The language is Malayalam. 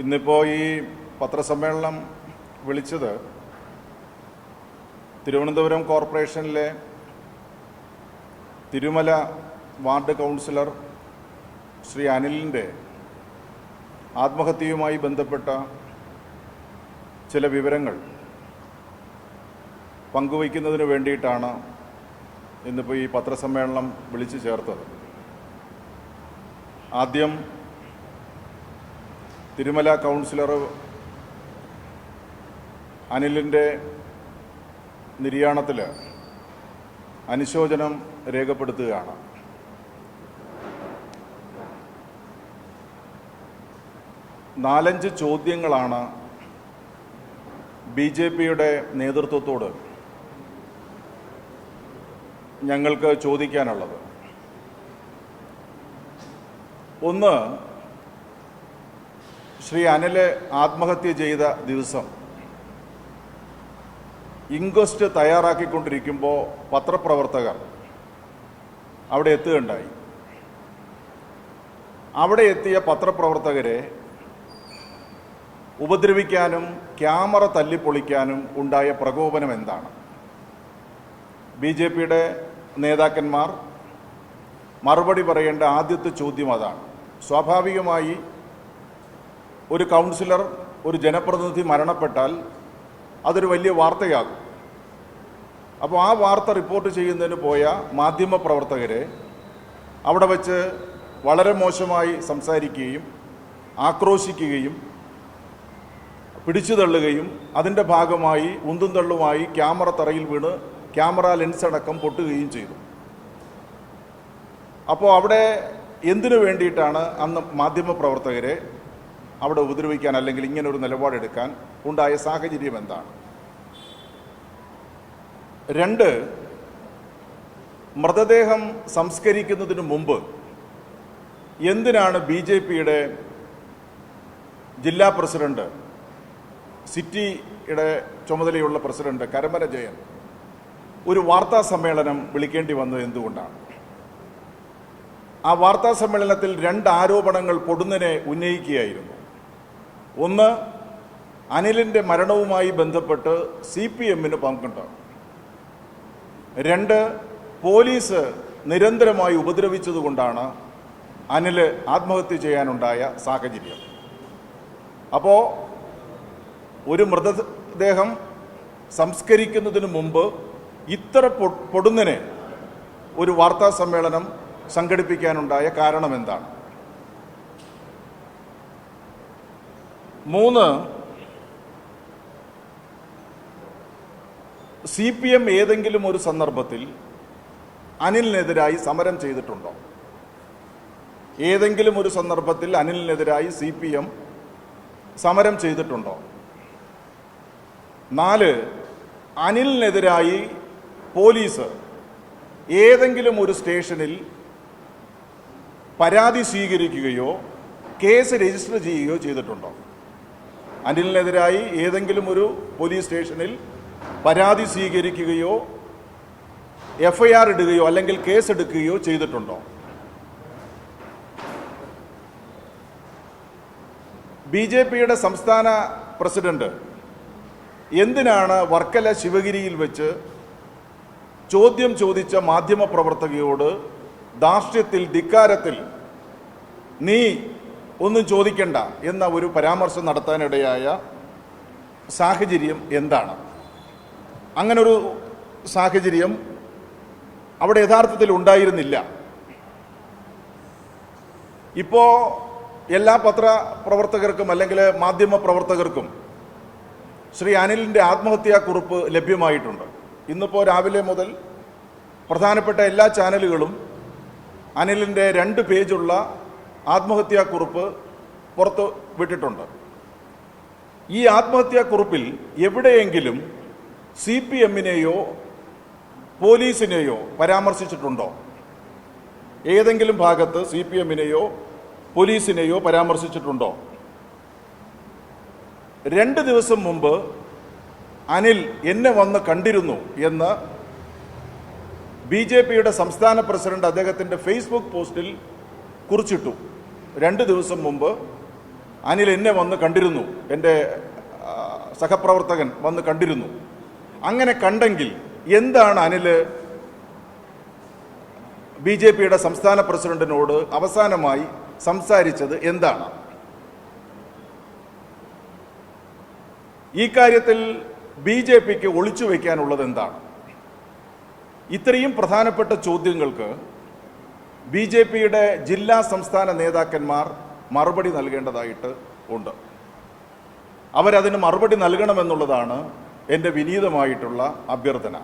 ഇന്നിപ്പോൾ ഈ പത്രസമ്മേളനം വിളിച്ചത് തിരുവനന്തപുരം കോർപ്പറേഷനിലെ തിരുമല വാർഡ് കൗൺസിലർ ശ്രീ അനിലിന്റെ ആത്മഹത്യയുമായി ബന്ധപ്പെട്ട ചില വിവരങ്ങൾ പങ്കുവയ്ക്കുന്നതിന് വേണ്ടിയിട്ടാണ് ഇന്നിപ്പോൾ ഈ പത്രസമ്മേളനം വിളിച്ചു ചേർത്തത്. ആദ്യം തിരുമല കൗൺസിലർ അനിലിന്റെ നിര്യാണത്തിൽ അനുശോചനം രേഖപ്പെടുത്തുകയാണ്. നാലഞ്ച് ചോദ്യങ്ങളാണ് ബി ജെ പിയുടെ നേതൃത്വത്തോട് ഞങ്ങൾക്ക് ചോദിക്കാനുള്ളത്. ഒന്ന് ശ്രീ അനിൽ ആത്മഹത്യ ചെയ്ത ദിവസം ഇൻക്വസ്റ്റ് തയ്യാറാക്കിക്കൊണ്ടിരിക്കുമ്പോൾ പത്രപ്രവർത്തകർ അവിടെ എത്തുകയുണ്ടായി. അവിടെ എത്തിയ പത്രപ്രവർത്തകരെ ഉപദ്രവിക്കാനും ക്യാമറ തല്ലിപ്പൊളിക്കാനും ഉണ്ടായ പ്രകോപനം എന്താണ്? ബി ജെ പിയുടെ നേതാക്കന്മാർ മറുപടി പറയേണ്ട ആദ്യത്തെ ചോദ്യം അതാണ്. സ്വാഭാവികമായി ഒരു കൗൺസിലർ ഒരു ജനപ്രതിനിധി മരണപ്പെട്ടാൽ അതൊരു വലിയ വാർത്തയാകും. അപ്പോൾ ആ വാർത്ത റിപ്പോർട്ട് ചെയ്യുന്നതിന് പോയ മാധ്യമപ്രവർത്തകരെ അവിടെ വച്ച് വളരെ മോശമായി സംസാരിക്കുകയും ആക്രോശിക്കുകയും പിടിച്ചു തള്ളുകയും അതിന്റെ ഭാഗമായി ഉന്തും തള്ളുമായി ക്യാമറ തറയിൽ വീണ് ക്യാമറ ലെൻസ് അടക്കം പൊട്ടുകയും ചെയ്തു. അപ്പോൾ അവിടെ എന്തിനു വേണ്ടിയിട്ടാണ് അന്ന് മാധ്യമ പ്രവർത്തകരെ അവിടെ ഉപദ്രവിക്കാൻ അല്ലെങ്കിൽ ഇങ്ങനൊരു നിലപാടെടുക്കാൻ ഉണ്ടായ സാഹചര്യം എന്താണ്? രണ്ട് മൃതദേഹം സംസ്കരിക്കുന്നതിന് മുമ്പ് എന്തിനാണ് ബി ജെ പിയുടെ ജില്ലാ പ്രസിഡന്റ് സിറ്റിയുടെ ചുമതലയുള്ള പ്രസിഡന്റ് കരമന ജയൻ ഒരു വാർത്താ സമ്മേളനം വിളിക്കേണ്ടി വന്നത് എന്തുകൊണ്ടാണ്? ആ വാർത്താ സമ്മേളനത്തിൽ രണ്ട് ആരോപണങ്ങൾ പൊടുന്നനെ ഉന്നയിക്കുകയായിരുന്നു. ഒന്ന് അനിലിന്റെ മരണവുമായി ബന്ധപ്പെട്ട് സി പി എമ്മിന് പങ്കുണ്ട് രണ്ട് പോലീസ് നിരന്തരമായി ഉപദ്രവിച്ചതുകൊണ്ടാണ് അനിൽ ആത്മഹത്യ ചെയ്യാനുണ്ടായ സാഹചര്യം. അപ്പോൾ ഒരു മൃതദേഹം സംസ്കരിക്കുന്നതിന് മുമ്പ് ഇത്ര പൊടുന്നനെ ഒരു വാർത്താ സമ്മേളനം സംഘടിപ്പിക്കാനുണ്ടായ കാരണം എന്താണ് മൂന്ന്. സി പി എം ഏതെങ്കിലും ഒരു സന്ദർഭത്തിൽ അനിലിനെതിരായി സമരം ചെയ്തിട്ടുണ്ടോ? ഏതെങ്കിലും ഒരു സന്ദർഭത്തിൽ അനിലിനെതിരായി സി പി എം സമരം ചെയ്തിട്ടുണ്ടോ? നാല്. അനിലിനെതിരായി പോലീസ് ഏതെങ്കിലും ഒരു സ്റ്റേഷനിൽ പരാതി സ്വീകരിക്കുകയോ കേസ് രജിസ്റ്റർ ചെയ്യുകയോ ചെയ്തിട്ടുണ്ടോ? അനിലിനെതിരായി ഏതെങ്കിലും ഒരു പോലീസ് സ്റ്റേഷനിൽ പരാതി സ്വീകരിക്കുകയോ എഫ് ഐ ആർ ഇടുകയോ അല്ലെങ്കിൽ കേസ് എടുക്കുകയോ ചെയ്തിട്ടുണ്ടോ? ബി ജെ പിയുടെ സംസ്ഥാന പ്രസിഡന്റ് എന്തിനാണ് വർക്കല ശിവഗിരിയിൽ വെച്ച് ചോദ്യം ചോദിച്ച മാധ്യമപ്രവർത്തകയോട് ധാർഷ്ട്യത്തിൽ ധിക്കാരത്തിൽ നീ ഒന്നും ചോദിക്കണ്ട എന്ന ഒരു പരാമർശം നടത്താനിടയായ സാഹചര്യം എന്താണ്? അങ്ങനൊരു സാഹചര്യം അവിടെ യഥാർത്ഥത്തിൽ ഉണ്ടായിരുന്നില്ല. ഇപ്പോൾ എല്ലാ പത്ര പ്രവർത്തകർക്കും അല്ലെങ്കിൽ മാധ്യമ പ്രവർത്തകർക്കും ശ്രീ അനിലിന്റെ ആത്മഹത്യാക്കുറിപ്പ് ലഭ്യമായിട്ടുണ്ട്. ഇന്നിപ്പോൾ രാവിലെ മുതൽ പ്രധാനപ്പെട്ട എല്ലാ ചാനലുകളും അനിലിന്റെ രണ്ട് പേജുള്ള ആത്മഹത്യാക്കുറിപ്പ് പുറത്ത് വിട്ടിട്ടുണ്ട്. ഈ ആത്മഹത്യാക്കുറിപ്പിൽ എവിടെയെങ്കിലും സി പി എമ്മിനെയോ പോലീസിനെയോ പരാമർശിച്ചിട്ടുണ്ടോ? ഏതെങ്കിലും ഭാഗത്ത് സി പി എമ്മിനെയോ പോലീസിനെയോ പരാമർശിച്ചിട്ടുണ്ടോ? രണ്ട് ദിവസം മുമ്പ് അനിൽ എന്നെ വന്ന് കണ്ടിരുന്നു എന്ന് ബി ജെ പിയുടെ സംസ്ഥാന പ്രസിഡന്റ് അദ്ദേഹത്തിന്റെ ഫേസ്ബുക്ക് പോസ്റ്റിൽ കുറിച്ചിട്ടു. രണ്ട് ദിവസം മുമ്പ് അനിൽ എന്നെ വന്ന് കണ്ടിരുന്നു. എന്റെ സഹപ്രവർത്തകൻ വന്ന് കണ്ടിരുന്നു. അങ്ങനെ കണ്ടെങ്കിൽ എന്താണ് അനിൽ ബി ജെ പിയുടെ സംസ്ഥാന പ്രസിഡന്റിനോട് അവസാനമായി സംസാരിച്ചത് എന്താണ്? ഈ കാര്യത്തിൽ ബി ജെ പിക്ക് ഒളിച്ചു വയ്ക്കാനുള്ളത് എന്താണ്? ഇത്രയും പ്രധാനപ്പെട്ട ചോദ്യങ്ങൾക്ക് ബി ജെ പിയുടെ ജില്ലാ സംസ്ഥാന നേതാക്കന്മാർ മറുപടി നൽകേണ്ടതായിട്ട് ഉണ്ട്. അവരതിന് മറുപടി നൽകണമെന്നുള്ളതാണ് എന്റെ വിനീതമായിട്ടുള്ള അഭ്യർത്ഥന.